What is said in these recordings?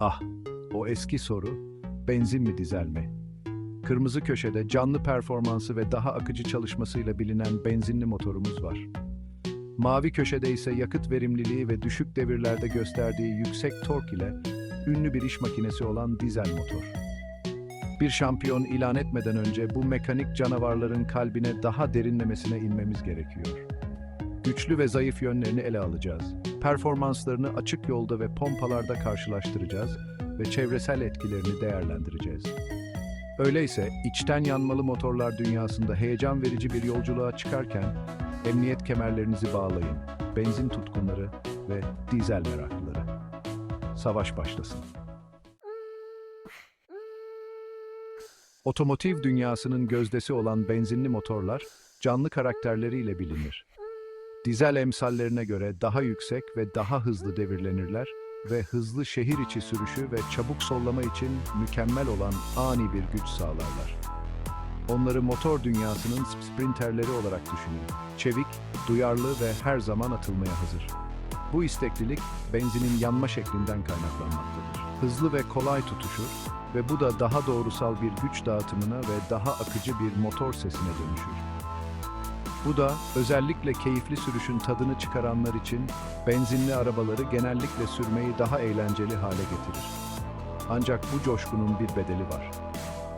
Ah, o eski soru, benzin mi dizel mi? Kırmızı köşede canlı performansı ve daha akıcı çalışmasıyla bilinen benzinli motorumuz var. Mavi köşede ise yakıt verimliliği ve düşük devirlerde gösterdiği yüksek tork ile ünlü bir iş makinesi olan dizel motor. Bir şampiyon ilan etmeden önce bu mekanik canavarların kalbine daha derinlemesine inmemiz gerekiyor. Güçlü ve zayıf yönlerini ele alacağız. Performanslarını açık yolda ve pompalarda karşılaştıracağız ve çevresel etkilerini değerlendireceğiz. Öyleyse içten yanmalı motorlar dünyasında heyecan verici bir yolculuğa çıkarken emniyet kemerlerinizi bağlayın, benzin tutkunları ve dizel meraklıları. Savaş başlasın. Otomotiv dünyasının gözdesi olan benzinli motorlar canlı karakterleriyle bilinir. Dizel emsallerine göre daha yüksek ve daha hızlı devirlenirler ve hızlı şehir içi sürüşü ve çabuk sollama için mükemmel olan ani bir güç sağlarlar. Onları motor dünyasının sprinterleri olarak düşünün. Çevik, duyarlı ve her zaman atılmaya hazır. Bu isteklilik benzinin yanma şeklinden kaynaklanmaktadır. Hızlı ve kolay tutuşur ve bu da daha doğrusal bir güç dağıtımına ve daha akıcı bir motor sesine dönüşür. Bu da özellikle keyifli sürüşün tadını çıkaranlar için benzinli arabaları genellikle sürmeyi daha eğlenceli hale getirir. Ancak bu coşkunun bir bedeli var.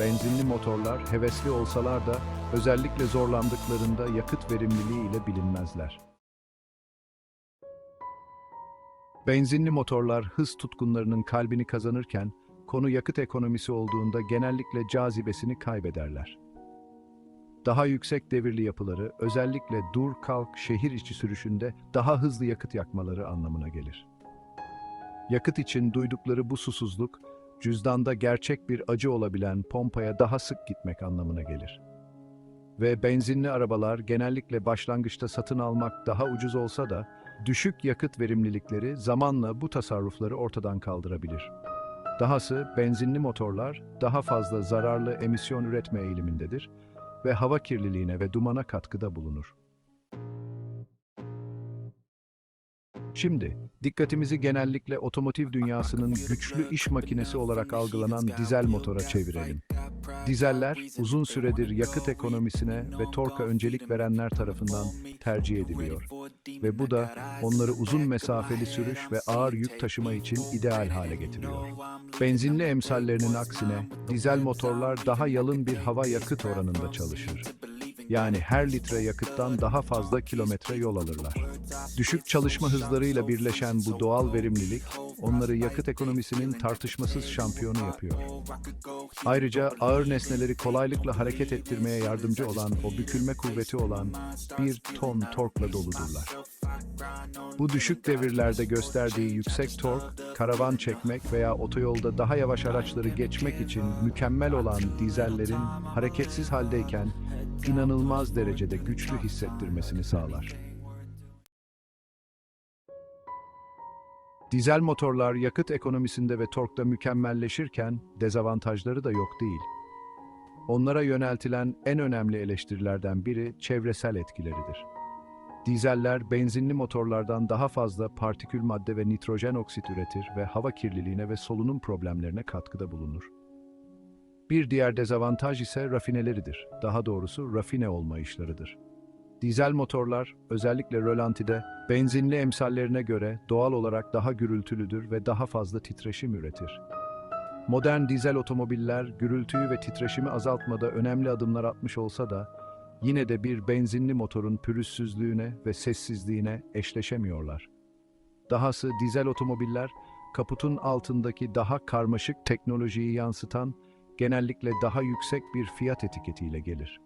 Benzinli motorlar hevesli olsalar da özellikle zorlandıklarında yakıt verimliliği ile bilinmezler. Benzinli motorlar hız tutkunlarının kalbini kazanırken konu yakıt ekonomisi olduğunda genellikle cazibesini kaybederler. Daha yüksek devirli yapıları özellikle dur kalk şehir içi sürüşünde daha hızlı yakıt yakmaları anlamına gelir. Yakıt için duydukları bu susuzluk, cüzdanda gerçek bir acı olabilen pompaya daha sık gitmek anlamına gelir. Ve benzinli arabalar genellikle başlangıçta satın almak daha ucuz olsa da, düşük yakıt verimlilikleri zamanla bu tasarrufları ortadan kaldırabilir. Dahası benzinli motorlar daha fazla zararlı emisyon üretme eğilimindedir ve hava kirliliğine ve dumana katkıda bulunur. Şimdi, dikkatimizi genellikle otomotiv dünyasının güçlü iş makinesi olarak algılanan dizel motora çevirelim. Dizeller, uzun süredir yakıt ekonomisine ve torka öncelik verenler tarafından tercih ediliyor. Ve bu da onları uzun mesafeli sürüş ve ağır yük taşıma için ideal hale getiriyor. Benzinli emsallerinin aksine, dizel motorlar daha yalın bir hava yakıt oranında çalışır. Yani her litre yakıttan daha fazla kilometre yol alırlar. Düşük çalışma hızlarıyla birleşen bu doğal verimlilik, onları yakıt ekonomisinin tartışmasız şampiyonu yapıyor. Ayrıca ağır nesneleri kolaylıkla hareket ettirmeye yardımcı olan o bükülme kuvveti olan bir ton torkla doludurlar. Bu düşük devirlerde gösterdiği yüksek tork, karavan çekmek veya otoyolda daha yavaş araçları geçmek için mükemmel olan dizellerin hareketsiz haldeyken inanılmaz derecede güçlü hissettirmesini sağlar. Dizel motorlar yakıt ekonomisinde ve torkta mükemmelleşirken dezavantajları da yok değil. Onlara yöneltilen en önemli eleştirilerden biri çevresel etkileridir. Dizeller benzinli motorlardan daha fazla partikül madde ve nitrojen oksit üretir ve hava kirliliğine ve solunum problemlerine katkıda bulunur. Bir diğer dezavantaj ise rafineleridir. Daha doğrusu rafine olma işleridir. Dizel motorlar, özellikle rölantide, benzinli emsallerine göre doğal olarak daha gürültülüdür ve daha fazla titreşim üretir. Modern dizel otomobiller gürültüyü ve titreşimi azaltmada önemli adımlar atmış olsa da, yine de bir benzinli motorun pürüzsüzlüğüne ve sessizliğine eşleşemiyorlar. Dahası dizel otomobiller, kaputun altındaki daha karmaşık teknolojiyi yansıtan, genellikle daha yüksek bir fiyat etiketiyle gelir.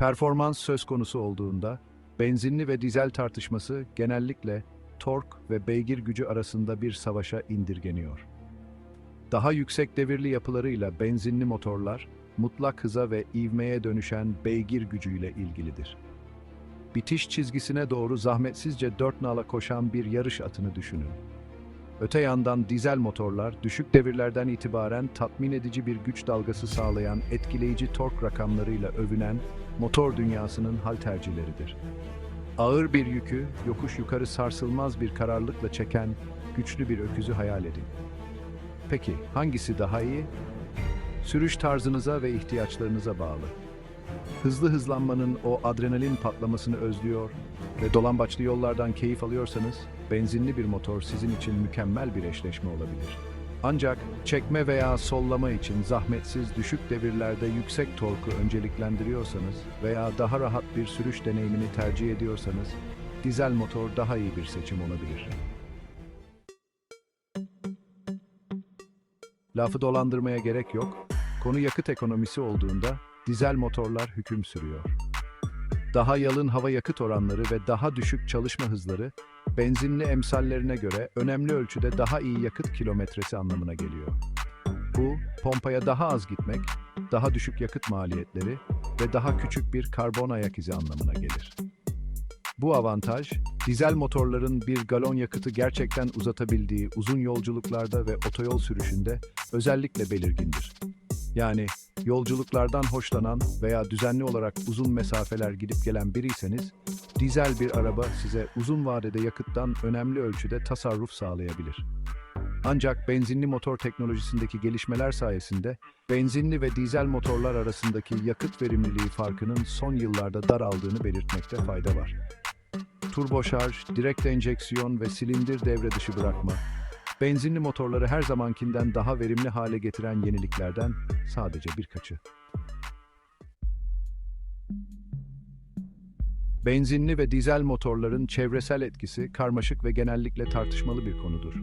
Performans söz konusu olduğunda, benzinli ve dizel tartışması genellikle tork ve beygir gücü arasında bir savaşa indirgeniyor. Daha yüksek devirli yapılarıyla benzinli motorlar, mutlak hıza ve ivmeye dönüşen beygir gücüyle ilgilidir. Bitiş çizgisine doğru zahmetsizce dört nala koşan bir yarış atını düşünün. Öte yandan dizel motorlar düşük devirlerden itibaren tatmin edici bir güç dalgası sağlayan etkileyici tork rakamlarıyla övünen motor dünyasının hal tercihleridir. Ağır bir yükü yokuş yukarı sarsılmaz bir kararlılıkla çeken güçlü bir öküzü hayal edin. Peki hangisi daha iyi? Sürüş tarzınıza ve ihtiyaçlarınıza bağlı. Hızlı hızlanmanın o adrenalin patlamasını özlüyor ve dolambaçlı yollardan keyif alıyorsanız benzinli bir motor sizin için mükemmel bir eşleşme olabilir. Ancak çekme veya sollama için zahmetsiz düşük devirlerde yüksek torku önceliklendiriyorsanız veya daha rahat bir sürüş deneyimini tercih ediyorsanız dizel motor daha iyi bir seçim olabilir. Lafı dolandırmaya gerek yok. Konu yakıt ekonomisi olduğunda dizel motorlar hüküm sürüyor. Daha yalın hava yakıt oranları ve daha düşük çalışma hızları benzinli emsallerine göre önemli ölçüde daha iyi yakıt kilometresi anlamına geliyor. Bu, pompaya daha az gitmek, daha düşük yakıt maliyetleri ve daha küçük bir karbon ayak izi anlamına gelir. Bu avantaj, dizel motorların bir galon yakıtı gerçekten uzatabildiği uzun yolculuklarda ve otoyol sürüşünde özellikle belirgindir. Yani yolculuklardan hoşlanan veya düzenli olarak uzun mesafeler gidip gelen biriyseniz, dizel bir araba size uzun vadede yakıttan önemli ölçüde tasarruf sağlayabilir. Ancak benzinli motor teknolojisindeki gelişmeler sayesinde benzinli ve dizel motorlar arasındaki yakıt verimliliği farkının son yıllarda daraldığını belirtmekte fayda var. Turbo şarj, direkt enjeksiyon ve silindir devre dışı bırakma, benzinli motorları her zamankinden daha verimli hale getiren yeniliklerden sadece birkaçı. Benzinli ve dizel motorların çevresel etkisi karmaşık ve genellikle tartışmalı bir konudur.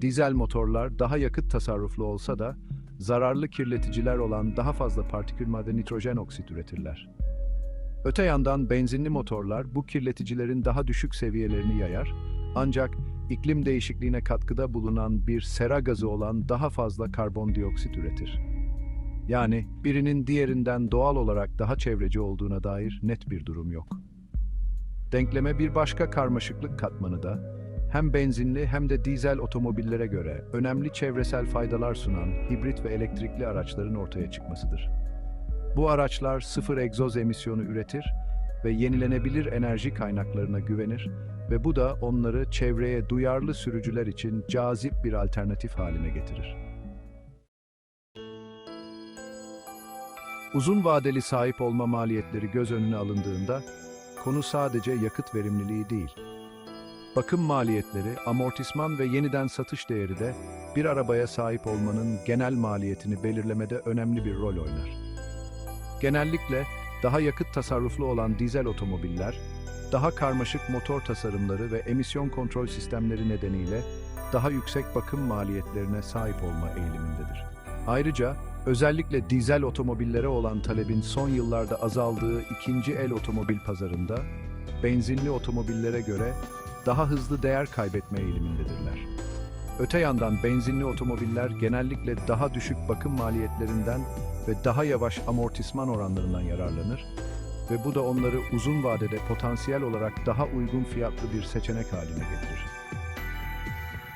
Dizel motorlar daha yakıt tasarruflu olsa da zararlı kirleticiler olan daha fazla partikül madde nitrojen oksit üretirler. Öte yandan benzinli motorlar bu kirleticilerin daha düşük seviyelerini yayar ancak iklim değişikliğine katkıda bulunan bir sera gazı olan daha fazla karbondioksit üretir. Yani birinin diğerinden doğal olarak daha çevreci olduğuna dair net bir durum yok. Denkleme bir başka karmaşıklık katmanı da hem benzinli hem de dizel otomobillere göre önemli çevresel faydalar sunan hibrit ve elektrikli araçların ortaya çıkmasıdır. Bu araçlar sıfır egzoz emisyonu üretir ve yenilenebilir enerji kaynaklarına güvenir ve bu da onları çevreye duyarlı sürücüler için cazip bir alternatif haline getirir. Uzun vadeli sahip olma maliyetleri göz önüne alındığında konu sadece yakıt verimliliği değil. Bakım maliyetleri, amortisman ve yeniden satış değeri de bir arabaya sahip olmanın genel maliyetini belirlemede önemli bir rol oynar. Genellikle daha yakıt tasarruflu olan dizel otomobiller, daha karmaşık motor tasarımları ve emisyon kontrol sistemleri nedeniyle daha yüksek bakım maliyetlerine sahip olma eğilimindedir. Ayrıca özellikle dizel otomobillere olan talebin son yıllarda azaldığı ikinci el otomobil pazarında benzinli otomobillere göre daha hızlı değer kaybetme eğilimindedirler. Öte yandan benzinli otomobiller genellikle daha düşük bakım maliyetlerinden ve daha yavaş amortisman oranlarından yararlanır ve bu da onları uzun vadede potansiyel olarak daha uygun fiyatlı bir seçenek haline getirir.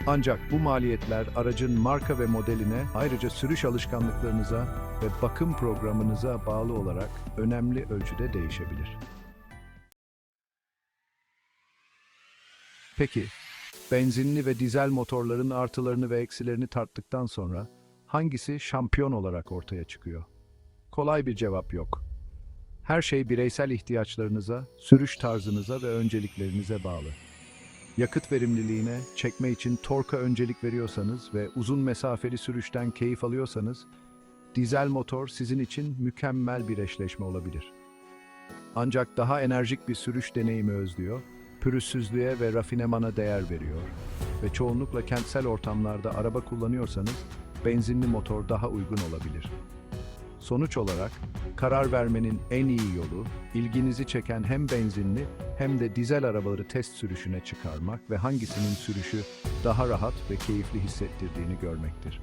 Ancak bu maliyetler aracın marka ve modeline, ayrıca sürüş alışkanlıklarınıza ve bakım programınıza bağlı olarak önemli ölçüde değişebilir. Peki, benzinli ve dizel motorların artılarını ve eksilerini tarttıktan sonra hangisi şampiyon olarak ortaya çıkıyor? Kolay bir cevap yok. Her şey bireysel ihtiyaçlarınıza, sürüş tarzınıza ve önceliklerinize bağlı. Yakıt verimliliğine, çekme için torka öncelik veriyorsanız ve uzun mesafeli sürüşten keyif alıyorsanız, dizel motor sizin için mükemmel bir eşleşme olabilir. Ancak daha enerjik bir sürüş deneyimi özlüyor, pürüzsüzlüğe ve rafinemana değer veriyor ve çoğunlukla kentsel ortamlarda araba kullanıyorsanız benzinli motor daha uygun olabilir. Sonuç olarak karar vermenin en iyi yolu ilginizi çeken hem benzinli hem de dizel arabaları test sürüşüne çıkarmak ve hangisinin sürüşü daha rahat ve keyifli hissettirdiğini görmektir.